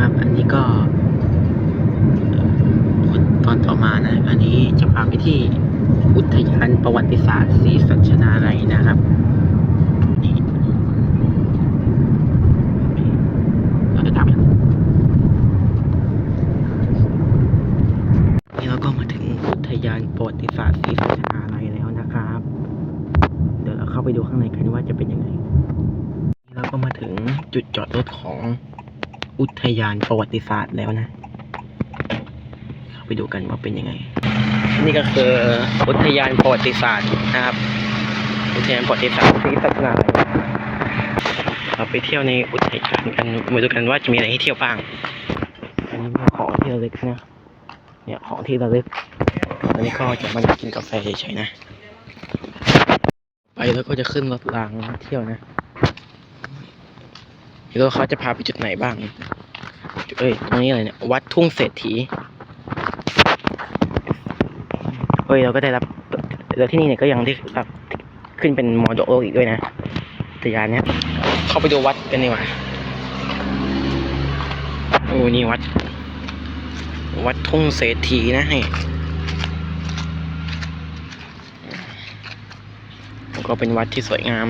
ครับ อันนี้ก็ตอนต่อมานะ อันนี้จะพาไปที่อุทยานประวัติศาสตร์ศรีสัชนาลัยนะครับเราจะตามไปนี่เราก็มาถึงอุทยานประวัติศาสตร์ศรีสัชนาลัยแล้วนะครับ เดี๋ยวเราเข้าไปดูข้างในกันว่าจะเป็นยังไง เราก็มาถึงจุดจอดรถของ อุทยานประวัติศาสตร์แล้วนะเข้าไปดูกันว่าเป็นยังไง นี่ก็คืออุทยานประวัติศาสตร์นะครับ อุทยานประวัติศาสตร์ศรีสัชนาลัยเราไปเที่ยวในอุทยานกันมาดูกันว่าจะมีอะไรให้เที่ยวบ้าง อันนี้เป็นของที่ระลึกนะ เนี่ยของที่ระลึกอันนี้ก็จะมากินกาแฟเฉยๆนะ ไปแล้วก็จะขึ้นรถรางเที่ยวนะ แล้วเขาจะพาไปจุดไหนบ้าง เอ้ย ตรงนี้อะไรเนี่ย วัดทุ่งเศรษฐี เอ้ย เราก็ได้รับแล้วที่นี่เนี่ยก็ยังได้รับขึ้นเป็นมรดกโลกอีกด้วยนะอุทยานเนี้ย เข้าไปดูวัดกันดีกว่า โอ้ นี่วัด วัดทุ่งเศรษฐีนะนี่ก็เป็นวัดที่สวยงาม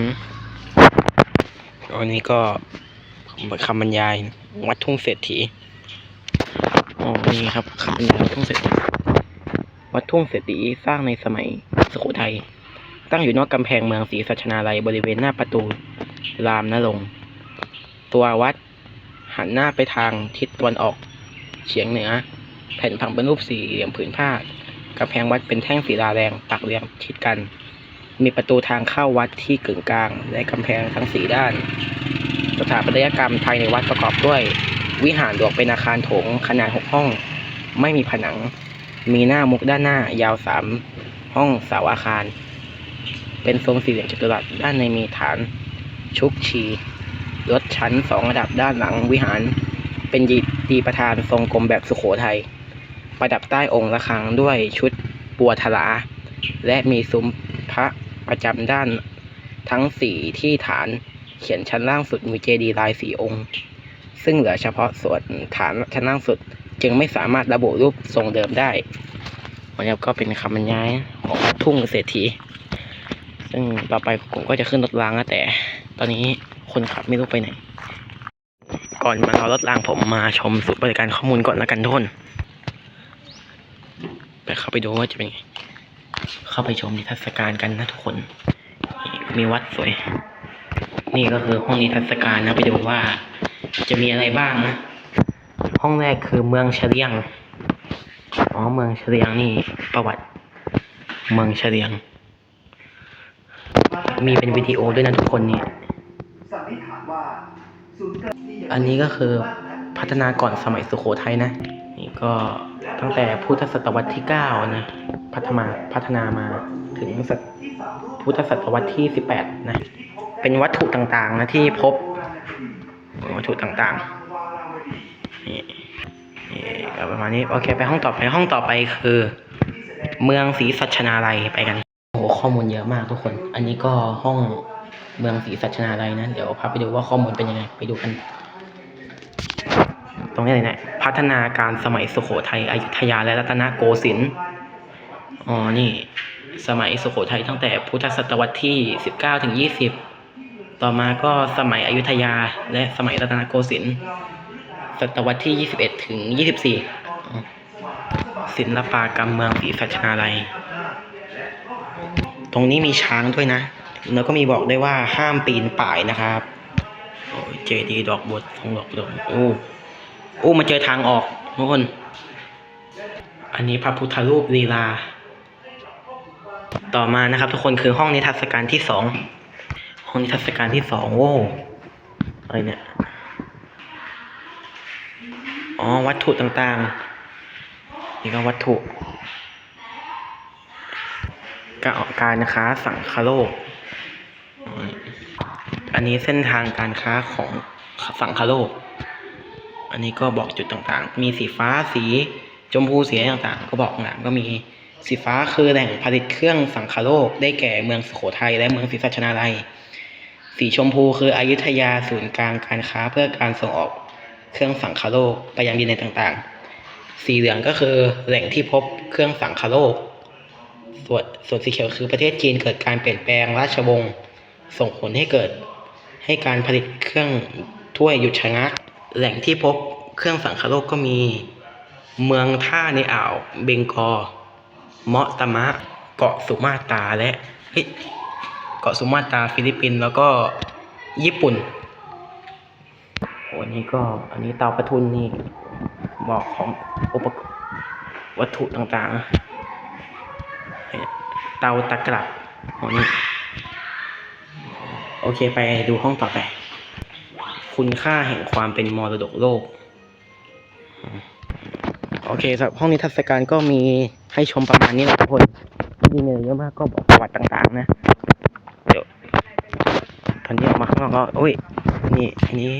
อันนี้ก็ คำบรรยาย วัดทุ่งเศรษฐีอ๋อนี่ครับคำบรรยายวัดทุ่งเศรษฐีวัดทุ่งเศรษฐีสร้างในสมัยสุโขทัยตั้งอยู่นอกกำแพงเมืองศรีสัชนาลัยบริเวณหน้าประตูรามนรงค์ตัววัดหันหน้าไปทางทิศตะวันออกเฉียงเหนือ แผ่นผังเป็นรูปสี่เหลี่ยมผืนผ้ากำแพงวัดเป็นแท่งศิลาแรงปักเรียงชิดกัน มีประตูทางเข้าวัดที่กึ่งกลาง และกำแพงทั้งสี่ด้าน สถาปัตยกรรมภายในวัดประกอบด้วย วิหารหลวงเป็นอาคารโถงขนาดหกห้อง ไม่มีผนัง มีหน้ามุกด้านหน้ายาวสามห้องเสาอาคาร เป็นทรงสี่เหลี่ยมจัตุรัสด้านในมีฐาน ชุกชียศชั้นสองระดับด้านหลังวิหาร เป็นยีดีประธานทรงกลมแบบสุขโขทัยประดับใต้องค์ระฆังด้วยชุดปัวทลา และมีซุ้มพระประจำด้านทั้งสี่ที่ฐาน เขียนชั้นล่างสุดมีเจดีย์ลายสี่องค์ ซึ่งเหลือเฉพาะส่วนฐานชั้นล่างสุดจึงไม่สามารถระบุรูปทรงเดิมได้วันนี้ก็เป็นคำบรรยายของทุ่งเศรษฐี ซึ่งต่อไปผมก็จะขึ้นรถรางแล้วแต่ ตอนนี้คนขับไม่รู้ไปไหน ก่อนมารอรถรางผมมาชมสูตรบริการข้อมูลก่อนล้วกันทุกคนไปเข้าไปดูว่าจะเป็นไง เข้าไปชมนิทรรศการกันนะทุกคน มีวัดสวย นี่ก็คือห้องนิทรรศการนะไปดูว่า จะมีอะไรบ้างนะ ห้องแรกคือเมืองเฉลียง อ๋อเมืองเฉลียงนี่ประวัติ เมืองเฉลียง มีเป็นวิดีโอด้วยนะทุกคนนี่สันนิษฐานว่าศูนย์กลางที่ยังอันนี้ก็คือพัฒนาก่อนสมัยสุโขทัยนะ นี่ก็ตั้งแต่พุทธศตวรรษที่เก้านะ พัฒนาพัฒนามาถึงพุทธศตวรรษที่สิบแปดนะ เป็นวัตถุต่างๆนะที่พบวัตถุต่างๆนี่นี่ก็ประมาณนี้โอเคไปห้องต่อไปห้องต่อไปคือ เมืองศรีสัชนาลัยไปกันโอ้โหข้อมูลเยอะมากทุกคน อันนี้ก็ห้องเมืองศรีสัชนาลัยนะเดี๋ยวพาไปดูว่าข้อมูลเป็นยังไงไปดูกันตรงนี้เลยนะพัฒนาการสมัยสุโขทัยอยุธยาและรัตนโกสินทร์อ๋อนี่ สมัยสุโขทัยตั้งแต่พุทธศตวรรษที่ 19ถึง20 ต่อมาก็สมัยอยุธยาและสมัยรัตนโกสินทร์ศตวรรษที่ 21 ถึง 24 ศิลปากรรมเมืองศรีสัชนาลัย ตรงนี้มีช้างด้วยนะ แล้วก็มีบอกได้ว่าห้ามปีนป่ายนะครับโอ้เจดีย์ดอกบัวทองดอกดอกโอ้โอ้มาเจอทางออกทุกคน อันนี้พระพุทธรูปลีลา ต่อมานะครับทุกคนคือห้องนิทรรศการที่สอง ห้องนิทรรศการที่สองโว้อะไรเนี่ย อ๋อ วัตถุต่างๆ นี่ก็วัตถุการการค้าสังคโลก อันนี้เส้นทางการค้าของสังคโลก อันนี้ก็บอกจุดต่างๆ มีสีฟ้าสีชมพูสีต่างๆ ก็บอกต่างก็มีสีฟ้าคือแหล่งผลิตเครื่องสังคโลก ได้แก่เมืองสุโขทัยและเมืองศรีสัชนาลัย สีชมพูคืออยุธยาศูนย์กลางการค้าเพื่อการส่งออกเครื่องสังคโลกไปยังดินแดนต่างๆ สีเหลืองก็คือแหล่งที่พบเครื่องสังคโลก ส่วนส่วนสีเขียวคือประเทศจีนเกิดการเปลี่ยนแปลงราชวงศ์ส่งผลให้เกิดให้การผลิตเครื่องถ้วยหยุดชะงัก แหล่งที่พบเครื่องสังคโลกก็มีเมืองท่าในอ่าวเบงกอ เมาะตามะ เกาะสุมาตราและเฮ้ย เกาะสุมาตราฟิลิปปินส์แล้วก็ญี่ปุ่นโอ้อันนี้ก็อันนี้เตาประทุนนี่บอกของอุปกรณ์วัตถุต่างๆ เตาตะกรับโอ้นี่โอเคไปดูห้องต่อไป คุณค่าแห่งความเป็นมรดกโลก โอเคสำหรับห้องนิทรรศการก็มีให้ชมประมาณนี้แหละทุกคน มีเนื้อเยอะมากก็บอกประวัติต่างๆ นะ อนนี้ออกมาข้างนอกก็โอ้ยนี่อันนี้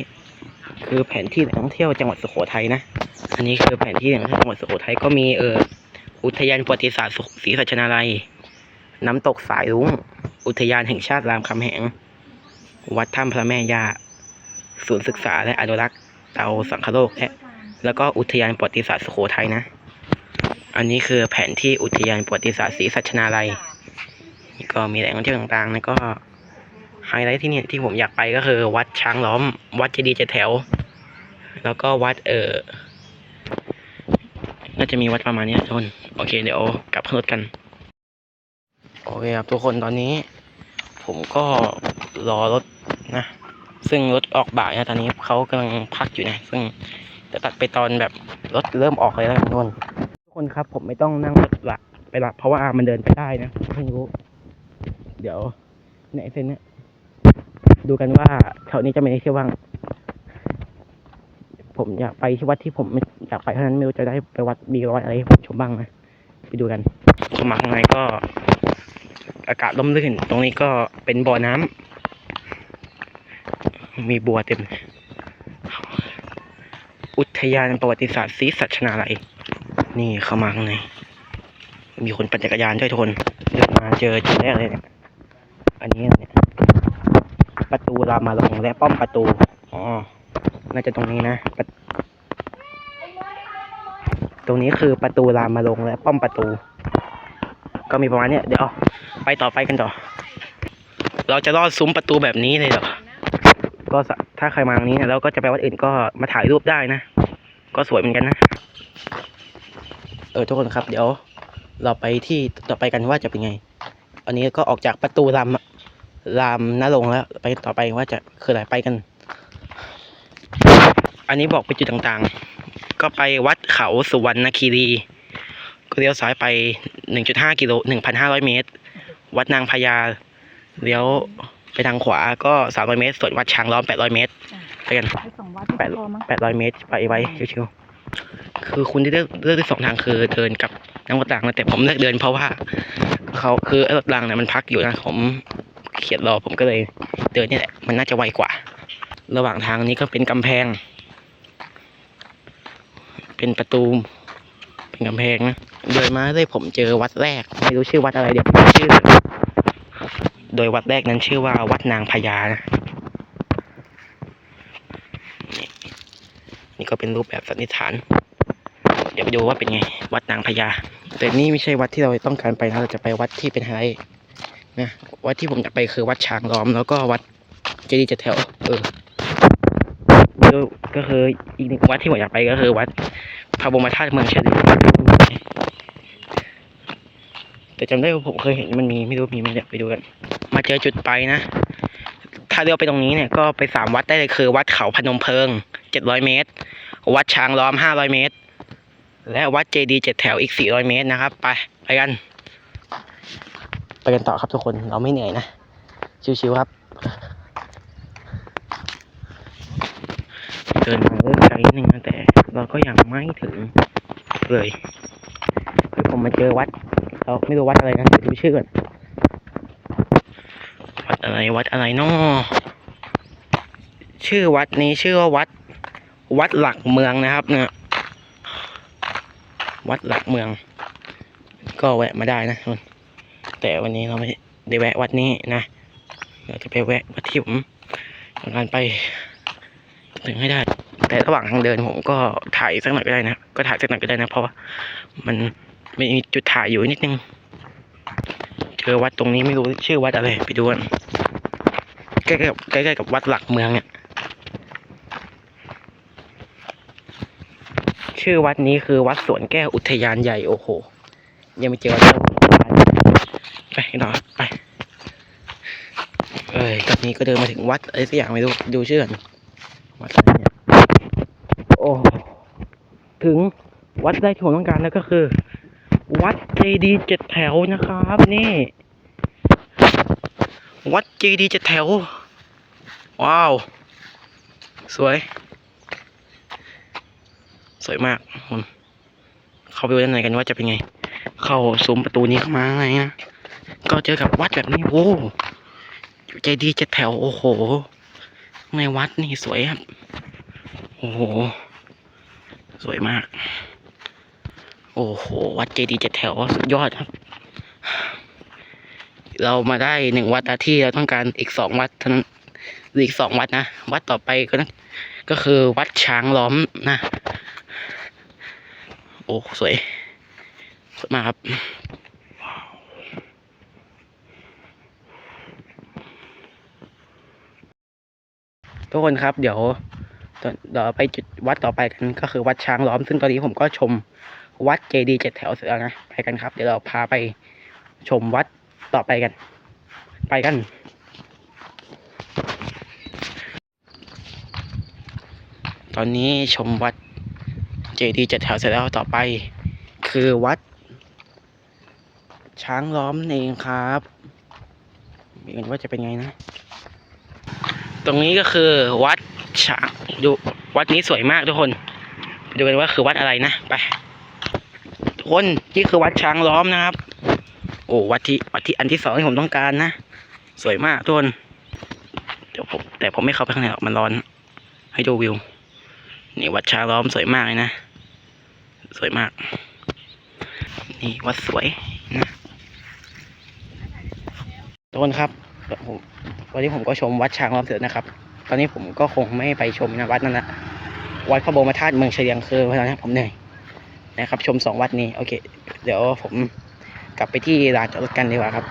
คือแผนที่แหล่งท่องเที่ยวจังหวัดสุโขทัยนะ อันนี้คือแผนที่แหล่งท่องเที่ยวจังหวัดสุโขทัยก็มีเอออุทยานประวัติศาสตร์ศรีสัชนาลัย น้ำตกสายรุ้ง อุทยานแห่งชาติรามคำแหง วัดถ้ำพระแม่ย่า ศูนย์ศึกษาและอนุรักษ์เตาสังคโลกและแล้วก็อุทยานประวัติศาสตร์สุโขทัยนะ อันนี้คือแผนที่อุทยานประวัติศาสตร์ศรีสัชนาลัย ก็มีแหล่งท่องเที่ยวต่างๆ แล้วก็ ไฮไลท์ที่เนี่ยที่ผมอยากไปก็คือ วัดช้างล้อม วัดเจดีย์เจดแถว แล้วก็วัดเออน่าจะมีวัดประมาณนี้ทุกคนโอเคเดี๋ยวกลับขึ้นรถกันโอเคครับทุกคนตอนนี้ ผมก็รอรถนะ ซึ่งรถออกบ่ายนะตอนนี้เขากำลังพักอยู่นะ ซึ่งจะตัดไปตอนแบบรถเริ่มออกเลยแล้วกันทุกคนทุกคนครับ ผมไม่ต้องนั่งรถละไปละเพราะว่ามันเดินไปได้นะเพิ่งรู้ เดี๋ยวในเส้นเนี้ย ดูกันว่าแถวนี้จะมีที่ว่าง ผมอยากไปที่วัดที่ผมอยากไปเท่านั้นไม่รู้จะได้ไปวัดมีรอยอะไรผมชมบ้างนะไปดูกันเข้ามาข้างในก็ อากาศร่มรื่น ตรงนี้ก็เป็นบ่อน้ำมีบัวเต็ม อุทยานประวัติศาสตร์ศรีสัชนาลัยนี่เข้ามาข้างในมีคนปั่นจักรยานด้วยทนเดินมาเจอจุดแรกเลยเนี่ยอันนี้เนี่ย ประตูรามาลงและป้อมประตู อ๋อ น่าจะตรงนี้นะประตรงนี้คือประตูรามาลงและป้อมประตู ก็มีประมาณเนี้ยเดี๋ยวไปต่อไปกันต่อ เราจะรอดซุ้มประตูแบบนี้เลยเหรอ ก็สะถ้าใครมาตรงนี้เนี่ยเราก็จะไปวัดอื่นก็มาถ่ายรูปได้นะ ก็สวยเหมือนกันนะ เออทุกคนครับ เดี๋ยว เราไปที่ต่อไปกันว่าจะเป็นไง อันนี้ก็ออกจากประตูราม รามนรงค์แล้ว ไปต่อไปว่าจะคืออะไรไปกัน อันนี้บอกไปจุดต่างๆ ก็ไปวัดเขาสุวรรณคีรีก็เลี้ยวซ้ายไป 1.5 กิโล 1,500 เมตร วัดนางพญาเลี้ยวไปทางขวาก็ 300 เมตร ส่วนวัดช้างล้อม 800 เมตร ไปกันไปสองวัดแปไม่ดพอมั้งแปดร้อยเมตร ไปไว้ชิวๆคือคุณที่เลือกเลือกที่สองทางคือเดินกับนั่งรถรางนะแต่ผมเลือกเดินเพราะว่าเขาคือไอ้รถรางเนี่ยมันพักอยู่นะผม เขียนรอผมก็เลยเดินนี่แหละ มันน่าจะไวกว่า ระหว่างทางนี้ก็เป็นกำแพง เป็นประตู เป็นกำแพงนะเดินมาเลยผมเจอวัดแรก ไม่รู้ชื่อวัดอะไรเดี๋ยวผมบอกชื่อ โดยวัดแรกนั้นชื่อว่าวัดนางพญานะนี่ก็เป็นรูปแบบสันนิษฐาน เดี๋ยวไปดูว่าเป็นไง วัดนางพญา แต่นี่ไม่ใช่วัดที่เราต้องการไปนะเราจะไปวัดที่เป็นไฮไลท์ นะวัดที่ผมอยากไปคือวัดช้างล้อมแล้วก็วัดเจดีย์เจ็ดแถว เออก็คืออีกหนึ่งวัดที่ผมอยากไปก็คือวัดพระบรมธาตุเมืองเชียงใหม่แต่จำได้ว่าผมเคยเห็นมันมีไม่รู้มีไหมเดี๋ยไปดูกัน มาเจอจุดไปนะ ถ้าเลี้ยวไปตรงนี้เนี่ยก็ไปสามวัดได้เลยคือ วัดเขาพนมเพิงเจ็ดร้อยเมตร วัดช้างล้อมห้าร้อยเมตร และวัดเจดีย์เจ็ดแถวอีกสี่ร้อยเมตรนะครับ ไปไปกัน ไปกันต่อครับทุกคนเราไม่เหนื่อยนะ ชิวๆครับ เดินมาเริ่มไกลนิดนึงแต่เราก็ยังไม่ถึงเลยคือผมมาเจอวัด เราไม่รู้วัดอะไรนะดูชื่อก่อนวัดอะไรวัดอะไรนาะชื่อวัดนี้ชื่อว่าวัด วัดหลักเมืองนะครับเนี่ยวัดหลักเมือง ก็แวะมาได้นะทุกคน แต่วันนี้เราไม่ได้แวะวัดนี้นะเราจะไปแวะวัดที่ผมต้องการไปถึงให้ได้ แต่ระหว่างทางเดินผมก็ถ่ายสักหน่อยก็ได้นะ ก็ถ่ายสักหน่อยก็ได้นะ เพราะว่ามันมีจุดถ่ายอยู่นิดนึง เจอวัดตรงนี้ไม่รู้ชื่อวัดอะไรไปดูกันใกล้ๆกับใกล้ๆกับวัดหลักเมืองเนี่ย ชื่อวัดนี้คือวัดสวนแก้วอุทยานใหญ่โอ้โห ยังไม่เจอวัด ไปต่อไป เอ้ยตอนนี้ก็เดินมาถึงวัดอะไรสักอย่างไม่รู้ดูชื่อกันวัดอะไรเนี่ยโอ้ถึงวัดได้ที่ผมต้องการแล้วก็คือ วัดเจดีเจ็ดแถวนะครับ นี่ วัดเจดีเจ็ดแถว ว้าว สวย สวยมากคุณเข้าไปดูด้านในกันว่าจะเป็นไง เข้าซุ้มประตูนี้เข้ามาไงนะ ก็เจอกับวัดแบบนี้โอ้เจดีเจ็ดแถวโอ้โห ในวัดนี่สวยครับ โอ้โห สวยมาก โอ้โห วัดเจดีเจ็ดแถวสุดยอดครับ เรามาได้หนึ่งวัดแล้วที่เราต้องการอีกสองวัดเท่านั้นออีกสองวัดนะ วัดต่อไปก็นะก็คือวัดช้างล้อมนะ โอ้ สวยสวยมากครับ ทุกคนครับ เดี๋ยวเดี๋ยวไปจุดวัดต่อไปกันก็คือวัดช้างล้อมซึ่งตอนนี้ผมก็ชมวัดเจดีย์เจ็ดแถวเสร็จแล้วนะไปกันครับ เดี๋ยวเราพาไปชมวัดต่อไปกัน ไปกัน ตอนนี้ชมวัดเจดีย์เจ็ดแถวเสร็จแล้วต่อไป คือวัด ช้างล้อมเองครับมีกันว่าจะเป็นไงนะ ตรงนี้ก็คือวัดช้างดูวัดนี้สวยมากทุกคน ดูกันว่าคือวัดอะไรนะไปทุกคนนี่คือวัดช้างล้อมนะครับ โอ้วัดที่วัดที่อันที่สองที่ผมต้องการนะสวยมากทุกคนเดี๋ยวผมแต่ผมไม่เข้าไปข้างในหรอกมันร้อน ให้ดูวิว นี่วัดช้างล้อมสวยมากเลยนะ สวยมาก นี่วัดสวยนะทุกคนครับผม วันนี้ผมก็ชมวัดช้างล้อมเสร็จนะครับ ตอนนี้ผมก็คงไม่ไปชมนะวัดนั่นนะวัดพระบรมธาตุเมืองเชียงคือเพราะนั้นผมเหนื่อยนะครับ ชมสองวัดนี้โอเค เดี๋ยวผมกลับไปที่ลานจอดรถกันดีกว่าครับ